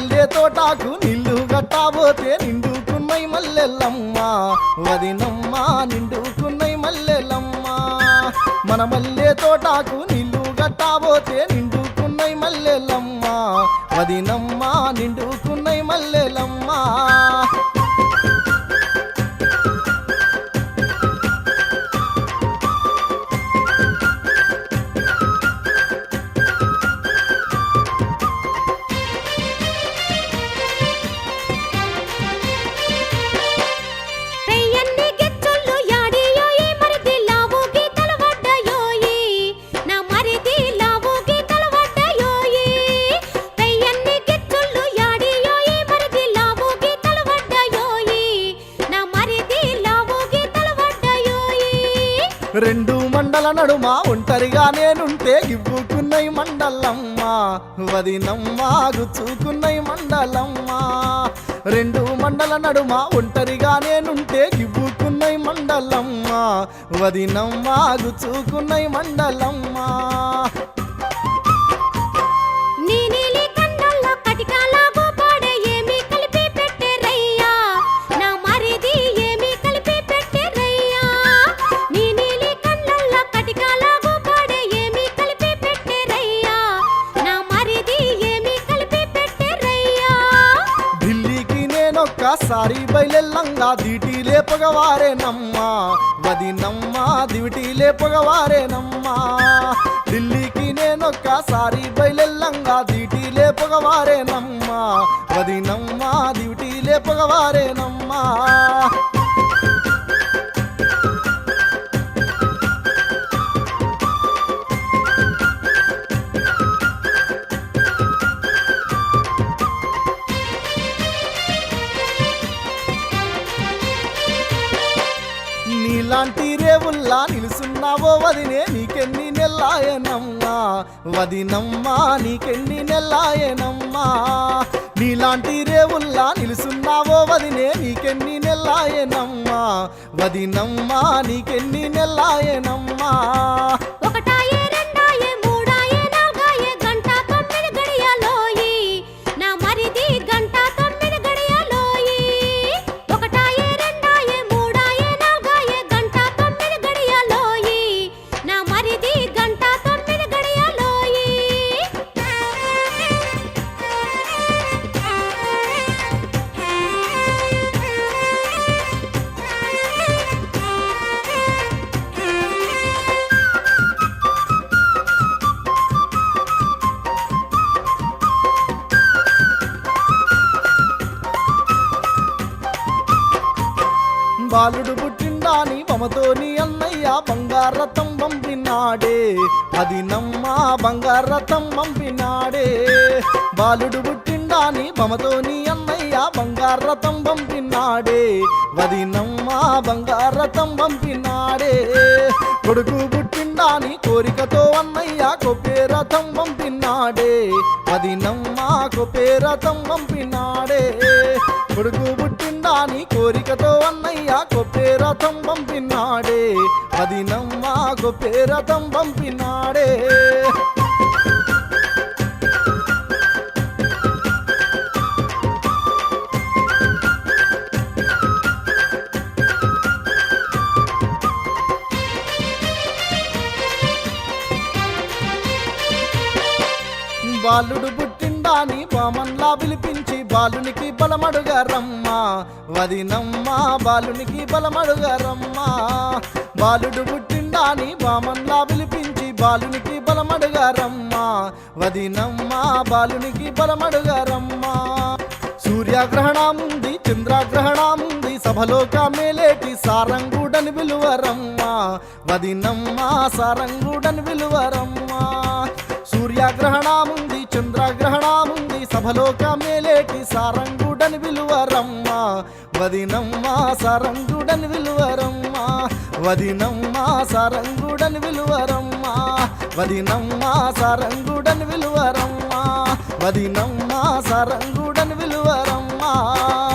మల్లె తోటాకు నీళ్ళు గట్టాబోతే నిండుకున్నాయి మల్లెల్లమ్మ వదినమ్మ నిండుకున్నాయి మల్లెలమ్మ. మన మల్లె తోటాకు నీళ్ళు గట్టాబోతే నిండుకున్నాయి మల్లెలమ్మ. వదినమ్మ నిండుకు రెండు మండల నడుమ ఒంటరిగా నేనుంటే ఇవ్వుకున్నై మండలమ్మ. వదినమ్మా గుచ్చుకున్నై మండలమ్మా. రెండు మండల నడుమ ఒంటరిగా నేనుంటే ఇవ్వుకున్నై మండలమ్మ. వదినమ్మా గుచ్చుకున్నై మండలమ్మా. నేనొక్కసారి బయలెల్లంగా దిటి లేపగవారేనమ్మ వదినమ్మ దివిటి లేపగవారేనమ్మ ఢిల్లీకి నేనొక్కసారి బయలెల్లంగా దిటి లేపగవారేనమ్మ వదినమ్మ దివిటి లేపగవారేనమ్మ ఇలాంటి రేవుల్లా నిలుసున్నావో వదినే నీకెన్ని నెల్లాయనమ్మా. వదినమ్మా నీకెన్ని నెల్లాయనమ్మా. నీలాంటి రేవుల్లా నిలుసున్నావో వదినే నీకెన్ని నెల్లాయనమ్మా. వదినమ్మా నీకెన్ని నెల్లాయనమ్మా. బాలుడు పుట్టిండాని మమతోని అన్నయ్య బంగారతం పంపినాడే. అది నమ్మ బంగారతం పంపినాడే. బాలుడు పుట్టిండాని మమతోని అన్నయ్య బంగారతం పంపినాడే. అది నమ్మ బంగారతం పంపినాడే. కొడుకు పుట్టిండాని కోరికతో అన్నయ్య కొప్పేరథం పంపినాడే. అది నమ్మాకు పేరతం పంపినాడే. కొడుకు పుట్టిండాని కోరికతో అన్నయ్య కొప్పేరథం పంపినాడే. అది నమ్మాకు పేరతం పంపినాడే. బాలుడు పుట్టిండాని బామన్లా పిలిపించి బాలునికి బలమడుగరమ్మా వదినమ్మా బాలునికి బలమడుగరమ్మా బాలుడు పుట్టిండాని బామన్లా పిలిపించి బాలునికి బలమడుగరమ్మా వదినమ్మా బాలునికి బలమడుగరమ్మా సూర్యగ్రహణముంది చంద్రగ్రహణముంది సభలోక మేలేటి సారంగుడని విలువరమ్మా వదినమ్మా సారంగుడని విలువరమ్మా సూర్యగ్రహణముంది చంద్రగ్రహణముంది సభలోక మేలేటి సారంగుడని విలువరమ్మ. వదినమ్మ సారంగుడని విలువరమ్మ. వదినమ్మ సారంగుడని విలువరమ్మ. వదినమ్మ సారంగుడని విలువరమ్మ. వదినమ్మ విలువరమ్మా.